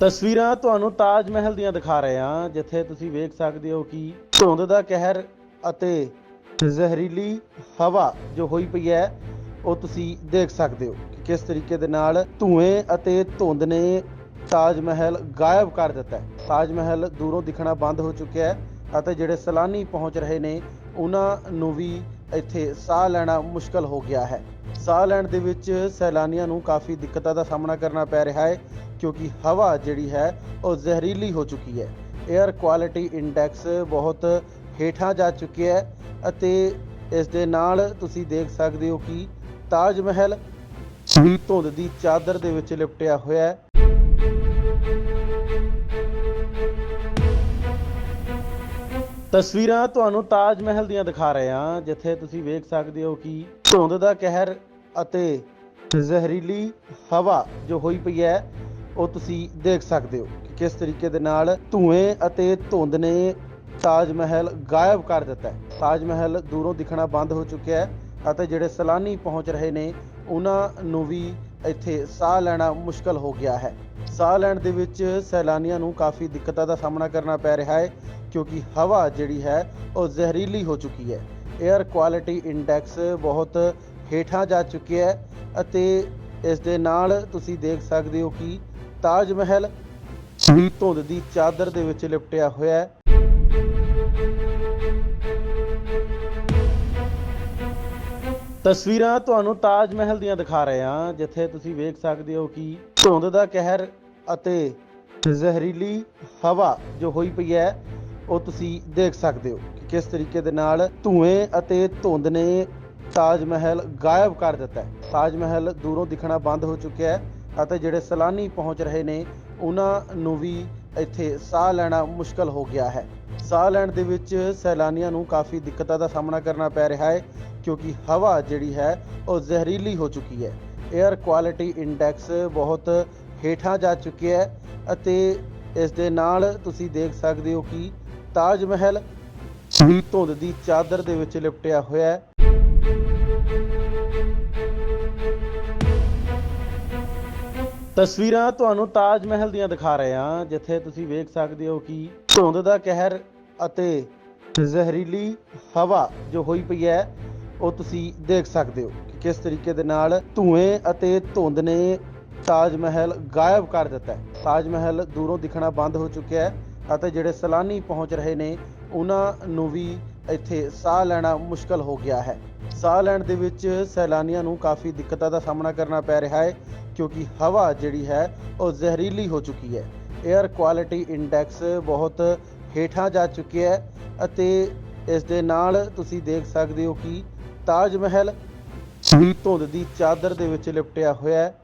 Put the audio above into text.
ਤਸਵੀਰਾਂ ਤੁਹਾਨੂੰ ਤਾਜ ਮਹਿਲ ਦੀਆਂ ਦਿਖਾ ਰਹੇ ਹਾਂ, ਜਿੱਥੇ ਤੁਸੀਂ ਵੇਖ ਸਕਦੇ ਹੋ ਕਿ ਧੁੰਦ ਦਾ ਕਹਿਰ ਅਤੇ ਜ਼ਹਿਰੀਲੀ ਹਵਾ ਜੋ ਹੋਈ ਪਈ ਹੈ, ਉਹ ਤੁਸੀਂ ਦੇਖ ਸਕਦੇ ਹੋ ਕਿ ਕਿਸ ਤਰੀਕੇ ਦੇ ਨਾਲ ਧੂਏ ਅਤੇ ਧੁੰਦ ਨੇ ਤਾਜ ਮਹਿਲ ਗਾਇਬ ਕਰ ਦਿੱਤਾ ਹੈ। ਤਾਜ ਮਹਿਲ ਦੂਰੋਂ ਦਿਖਣਾ ਬੰਦ ਹੋ ਚੁੱਕਿਆ ਹੈ ਅਤੇ ਜਿਹੜੇ ਸੈਲਾਨੀ ਪਹੁੰਚ ਰਹੇ ਨੇ, ਉਹਨਾਂ ਨੂੰ ਵੀ ਇੱਥੇ ਸਾਹ ਲੈਣਾ ਮੁਸ਼ਕਲ ਹੋ ਗਿਆ ਹੈ। ਸਾਹ ਲੈਣ ਦੇ ਵਿੱਚ ਸੈਲਾਨੀਆਂ ਨੂੰ ਕਾਫੀ ਦਿੱਕਤਾਂ ਦਾ ਸਾਹਮਣਾ ਕਰਨਾ ਪੈ ਰਿਹਾ ਹੈ। ਕਿਉਂਕਿ ਹਵਾ ਜਿਹੜੀ ਹੈ, ਉਹ ਜ਼ਹਿਰੀਲੀ ਹੋ ਚੁੱਕੀ ਹੈ। 에ਅਰ ਕੁਆਲਿਟੀ ਇੰਡੈਕਸ ਬਹੁਤ ਹੇਠਾਂ ਜਾ ਚੁੱਕਿਆ ਹੈ ਅਤੇ ਇਸ ਦੇ ਨਾਲ ਤੁਸੀਂ ਦੇਖ ਸਕਦੇ ਹੋ ਕਿ ਤਾਜ ਮਹਿਲ ਧੁੰਦ ਦੀ ਚਾਦਰ ਦੇ ਵਿੱਚ ਲਿਪਟਿਆ ਹੋਇਆ ਹੈ। ਤਸਵੀਰਾਂ ਤੁਹਾਨੂੰ ਤਾਜ ਮਹਿਲ ਦੀਆਂ ਦਿਖਾ ਰਹੇ ਹਾਂ, ਜਿੱਥੇ ਤੁਸੀਂ ਵੇਖ ਸਕਦੇ ਹੋ ਕਿ ਧੁੰਦ ਦਾ ਕਹਿਰ ਅਤੇ ਜ਼ਹਿਰੀਲੀ ਹਵਾ ਜੋ ਹੋਈ ਪਈ ਹੈ ਉਹ ਤੁਸੀਂ ਦੇਖ ਸਕਦੇ ਹੋ ਕਿ ਕਿਸ ਤਰੀਕੇ ਦੇ ਨਾਲ ਧੂਏ ਅਤੇ ਧੁੰਦ ਨੇ ਤਾਜ ਮਹਿਲ ਗਾਇਬ ਕਰ ਦਿੱਤਾ ਹੈ। ਤਾਜ ਮਹਿਲ ਦੂਰੋਂ ਦਿਖਣਾ ਬੰਦ ਹੋ ਚੁੱਕਿਆ ਹੈ ਅਤੇ ਜਿਹੜੇ ਸੈਲਾਨੀ ਪਹੁੰਚ ਰਹੇ ਨੇ, ਉਹਨਾਂ ਨੂੰ ਵੀ ਇੱਥੇ ਸਾਹ ਲੈਣਾ ਮੁਸ਼ਕਲ ਹੋ ਗਿਆ ਹੈ। ਸਾਹ ਲੈਣ ਦੇ ਵਿੱਚ ਸੈਲਾਨੀਆਂ ਨੂੰ ਕਾਫੀ ਦਿੱਕਤਾਂ ਦਾ ਸਾਹਮਣਾ ਕਰਨਾ ਪੈ ਰਿਹਾ ਹੈ, ਕਿਉਂਕਿ ਹਵਾ ਜਿਹੜੀ ਹੈ, ਉਹ ਜ਼ਹਿਰੀਲੀ ਹੋ ਚੁੱਕੀ ਹੈ। 에ਅਰ ਕੁਆਲਿਟੀ ਇੰਡੈਕਸ ਬਹੁਤ ਹੇਠਾਂ ਜਾ ਚੁੱਕਿਆ ਹੈ ਅਤੇ ਇਸ ਦੇ ਨਾਲ ਤੁਸੀਂ ਦੇਖ ਸਕਦੇ ਹੋ ਕਿ ਤਾਜ ਮਹਿਲ ਵੀ ਧੁੰਦ ਦੀ ਚਾਦਰ ਦੇ ਵਿੱਚ ਲਿਪਟਿਆ ਹੋਇਆ ਹੈ। ਤਸਵੀਰਾਂ ਤੁਹਾਨੂੰ ਤਾਜ ਮਹਿਲ ਦੀਆਂ ਦਿਖਾ ਰਹੇ ਹਾਂ ਜਿੱਥੇ ਤੁਸੀਂ ਵੇਖ ਸਕਦੇ ਹੋ ਕਿ ਧੁੰਦ ਦਾ ਕਹਿਰ ਅਤੇ ਜ਼ਹਿਰੀਲੀ ਹਵਾ ਜੋ ਹੋਈ ਪਈ ਹੈ ਉਹ ਤੁਸੀਂ ਦੇਖ ਸਕਦੇ ਹੋ ਕਿ ਕਿਸ ਤਰੀਕੇ ਦੇ ਨਾਲ ਧੂਏ ਅਤੇ ਧੁੰਦ ਨੇ ਤਾਜ ਮਹਿਲ ਗਾਇਬ ਕਰ ਦਿੱਤਾ ਹੈ। ਤਾਜ ਮਹਿਲ ਦੂਰੋਂ ਦਿਖਣਾ ਬੰਦ ਹੋ ਚੁੱਕਿਆ ਹੈ। ਅਤੇ ਜਿਹੜੇ ਸੈਲਾਨੀ ਪਹੁੰਚ ਰਹੇ ਨੇ, ਉਹਨਾਂ ਨੂੰ ਵੀ ਇੱਥੇ ਸਾਹ ਲੈਣਾ ਮੁਸ਼ਕਲ ਹੋ ਗਿਆ ਹੈ। ਸਾਹ ਲੈਣ ਦੇ ਵਿੱਚ ਸੈਲਾਨੀਆਂ ਨੂੰ ਕਾਫੀ ਦਿੱਕਤਾਂ ਦਾ ਸਾਹਮਣਾ ਕਰਨਾ ਪੈ ਰਿਹਾ ਹੈ, ਕਿਉਂਕਿ ਹਵਾ ਜਿਹੜੀ ਹੈ, ਉਹ ਜ਼ਹਿਰੀਲੀ ਹੋ ਚੁੱਕੀ ਹੈ। 에ਅਰ ਕੁਆਲਿਟੀ ਇੰਡੈਕਸ ਬਹੁਤ ਹੇਠਾਂ ਜਾ ਚੁੱਕਿਆ ਹੈ ਅਤੇ ਇਸ ਦੇ ਨਾਲ ਤੁਸੀਂ ਦੇਖ ਸਕਦੇ ਹੋ ਕਿ ਤਾਜ ਮਹਿਲ, ਧੁੰਦ ਦੀ ਚਾਦਰ ਦੇ ਵਿੱਚ ਲਿਪਟਿਆ ਹੋਇਆ ਹੈ। ਤਸਵੀਰਾਂ ਤੁਹਾਨੂੰ ਤਾਜ ਮਹਿਲ ਦੀਆਂ ਦਿਖਾ ਰਹੇ ਹਾਂ, ਜਿੱਥੇ ਤੁਸੀਂ ਵੇਖ ਸਕਦੇ ਹੋ ਕਿ ਧੁੰਦ ਦਾ ਕਹਿਰ ਅਤੇ ਜ਼ਹਿਰੀਲੀ ਹਵਾ ਜੋ ਹੋਈ ਪਈ ਹੈ, ਉਹ ਤੁਸੀਂ ਦੇਖ ਸਕਦੇ ਹੋ ਕਿ ਕਿਸ ਤਰੀਕੇ ਦੇ ਨਾਲ ਧੂਏ ਅਤੇ ਧੁੰਦ ਨੇ ਤਾਜ ਮਹਿਲ ਗਾਇਬ ਕਰ ਦਿੱਤਾ ਹੈ। ਤਾਜ ਮਹਿਲ ਦੂਰੋਂ ਦਿਖਣਾ ਬੰਦ ਹੋ ਚੁੱਕਿਆ ਹੈ ਅਤੇ ਜਿਹੜੇ ਸੈਲਾਨੀ ਪਹੁੰਚ ਰਹੇ ਨੇ, ਉਹਨਾਂ ਨੂੰ ਵੀ ਇੱਥੇ ਸਾਹ ਲੈਣਾ ਮੁਸ਼ਕਲ ਹੋ ਗਿਆ ਹੈ। ਸਾਹ ਲੈਣ ਦੇ ਵਿੱਚ ਸੈਲਾਨੀਆਂ ਨੂੰ ਕਾਫੀ ਦਿੱਕਤਾਂ ਦਾ ਸਾਹਮਣਾ ਕਰਨਾ ਪੈ ਰਿਹਾ ਹੈ, ਕਿਉਂਕਿ ਹਵਾ ਜਿਹੜੀ ਹੈ, ਉਹ ਜ਼ਹਿਰੀਲੀ ਹੋ ਚੁੱਕੀ ਹੈ। 에ਅਰ ਕੁਆਲਿਟੀ ਇੰਡੈਕਸ ਬਹੁਤ ਹੇਠਾਂ ਜਾ ਚੁੱਕਿਆ ਹੈ ਅਤੇ ਇਸ ਦੇ ਨਾਲ ਤੁਸੀਂ ਦੇਖ ਸਕਦੇ ਹੋ ਕਿ ਤਾਜ ਮਹਿਲ ਵੀ ਧੁੰਦ ਦੀ ਚਾਦਰ ਦੇ ਵਿੱਚ ਲਿਪਟਿਆ ਹੋਇਆ ਹੈ।